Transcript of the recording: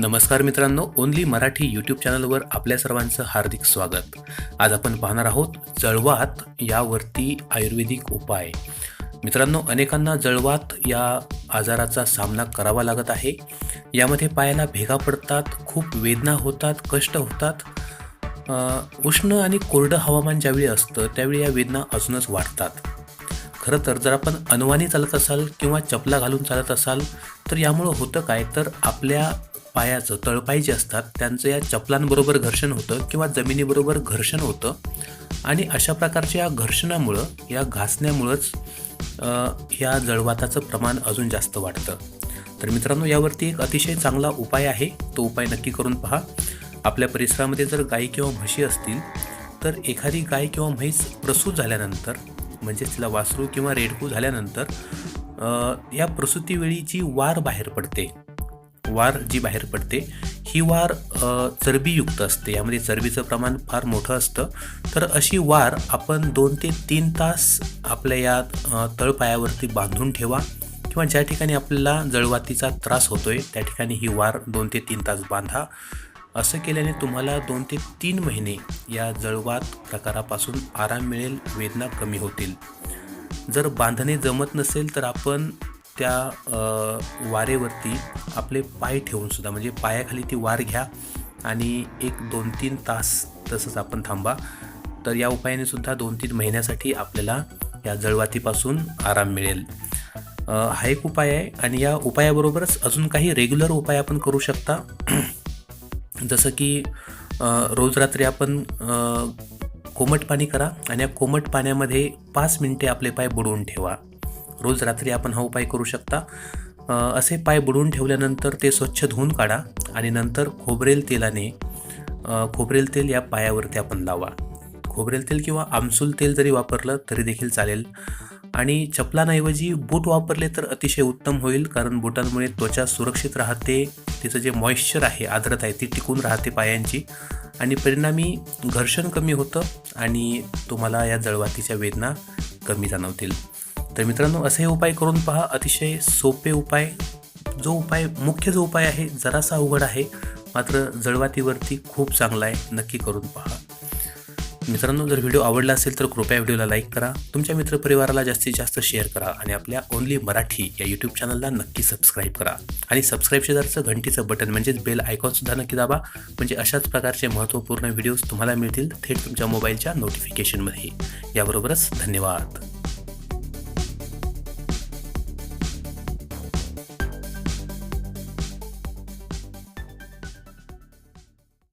नमस्कार मित्रांनो only Marathi YouTube चॅनलवर आपल्या सर्वांचं हार्दिक स्वागत. आज आपण पाहणार आहोत जळवात यावरती आयुर्वेदिक उपाय. मित्रांनो अनेकांना जळवात या आजाराचा सामना करावा लागत आहे. यामध्ये पायाला भेगा पडतात खूप वेदना होतात कष्ट होतात. उष्ण आणि कोरडं हवामान ज्यावेळी असतं त्यावेळी या वेदना अजूनच वाढतात. खरं तर जर आपण अनवाणी चालत असाल किंवा चपला घालून चालत असाल तर यामुळं होतं काय? तर आपल्या पायाचं तळपाय जे असतात त्यांचं या चपलांबरोबर घर्षण होतं किंवा जमिनीबरोबर घर्षण होतं. आणि अशा प्रकारच्या या घर्षणामुळं या घासण्यामुळंच या जळवाताचं प्रमाण अजून जास्त वाढतं. तर मित्रांनो यावरती एक अतिशय चांगला उपाय आहे. तो उपाय नक्की करून पहा. आपल्या परिसरामध्ये जर गाई किंवा म्हशी असतील तर एखादी गाय किंवा म्हैस प्रसूत झाल्यानंतर म्हणजेच तिला वासरू किंवा रेडकू झाल्यानंतर या प्रसूतीवेळी जी वार बाहेर पडते. वार जी बाहेर पडते ही वार चरबीयुक्त असते. यामध्ये चरबीचं प्रमाण फार मोठं असतं. तर अशी वार आपण दोन ते तीन तास आपल्या या तळपायावरती बांधून ठेवा किंवा ज्या ठिकाणी आपल्याला जळवातीचा त्रास होतो आहे त्या ठिकाणी ही वार दोन ते तीन तास बांधा. असं केल्याने तुम्हाला दोन ते तीन महिने या जळवात प्रकारापासून आराम मिळेल वेदना कमी होतील. जर बांधणे जमत नसेल तर आपण त्या वारेवरती आपले पाय ठेवून सुद्धा म्हणजे पायाखाली ती वार घ्या आणि एक दोन तीन तास तसंच आपण थांबा. तर या उपायाने सुद्धा दोन तीन महिन्यासाठी आपल्याला या जळवातीपासून आराम मिळेल. हा एक उपाय आहे आणि या उपायाबरोबरच अजून काही रेग्युलर उपाय आपण करू शकता. जसं की रोज रात्री आपण कोमट पाणी करा आणि या कोमट पाण्यामध्ये पाच मिनिटे आपले पाय बुडवून ठेवा. रोज रात्री आपण हा उपाय करू शकता. असे पाय बुडवून ठेवल्यानंतर ते स्वच्छ धुवून काढा आणि नंतर खोबरेल तेलाने खोबरेल तेल या पायावरती आपण लावा. खोबरेल तेल किंवा आमसूल तेल जरी वापरलं तरी देखील चालेल. आणि चपलांऐवजी बूट वापरले तर अतिशय उत्तम होईल कारण बुटांमुळे त्वचा सुरक्षित राहते तिचं जे मॉइश्चर आहे आर्द्रता आहे ती टिकून राहते पायांची. आणि परिणामी घर्षण कमी होतं आणि तुम्हाला या जळवातीच्या वेदना कमी जाणवतील. तर मित्रांनो असे उपाय करून पहा. अतिशय सोपे उपाय. जो उपाय मुख्य जो उपाय आहे जरासा अवघड आहे. मात्र जळवातीवरती खूप चांगला आहे. नक्की करून पहा. मित्रांनो जर व्हिडिओ आवडला असेल तर कृपया व्हिडिओला लाईक करा. तुमच्या मित्रपरिवाराला जास्तीत जास्त शेअर करा. आणि आपल्या ओनली मराठी या यूट्यूब चॅनलला नक्की सबस्क्राईब करा. आणि सबस्क्राईब शेजारचं घंटीचं बटन म्हणजेच बेल आयकॉनसुद्धा नक्की दाबा. म्हणजे अशाच प्रकारचे महत्त्वपूर्ण व्हिडिओज तुम्हाला मिळतील थेट तुमच्या मोबाईलच्या नोटिफिकेशनमध्ये याबरोबरच धन्यवाद.